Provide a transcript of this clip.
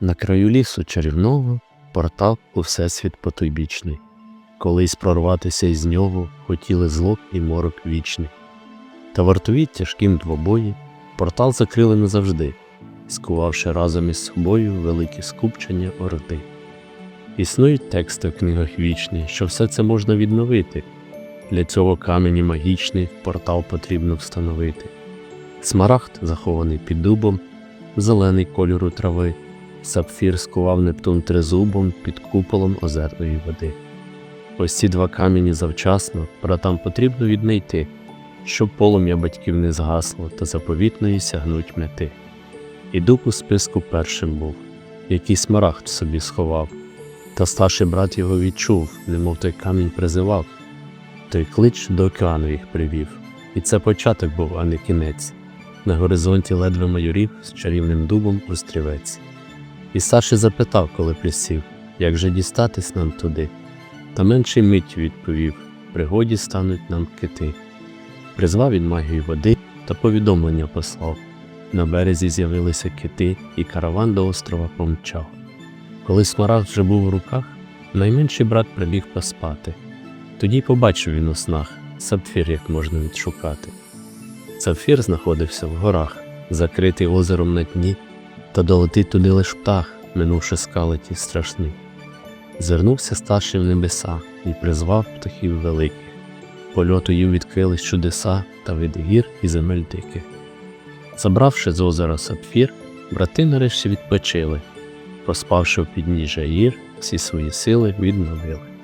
На краю лісу чарівного портал у всесвіт потойбічний. Колись прорватися із нього хотіли зло і морок вічний. Та вартові тяжким двобої портал закрили назавжди, скувавши разом із собою великі скупчення орди. Існують тексти в книгах вічні, що все це можна відновити. Для цього камені магічний портал потрібно встановити. Смарагд, захований під дубом, зелений кольору трави, сапфір скував Нептун тризубом під куполом озерної води. Ось ці два камені завчасно братам потрібно віднайти, щоб полум'я батьків не згасло та заповітної сягнуть мети. І дуб у списку першим був, який смарагд собі сховав, та старший брат його відчув, немов той камінь призивав. Той клич до океану їх привів, і це початок був, а не кінець. На горизонті ледве майорів з чарівним дубом острівець. І старший запитав, коли присів, як же дістатись нам туди. Та менший миттю відповів пригоді стануть нам кити. Призвав він магію води та повідомлення послав. На березі з'явилися кити, і караван до острова помчав. Коли смарагд вже був у руках, найменший брат прибіг поспати. Тоді побачив він у снах сапфір, як можна відшукати. Сапфір знаходився в горах, закритий озером на дні, та долетить туди лиш птах, минувши скали ті страшні. Звернувся старший в небеса і призвав птахів великих. Польоту їм відкрились чудеса та види гір і земель диких. Забравши з озера сапфір, брати нарешті відпочили, проспавши в підніжжя гір, всі свої сили відновили.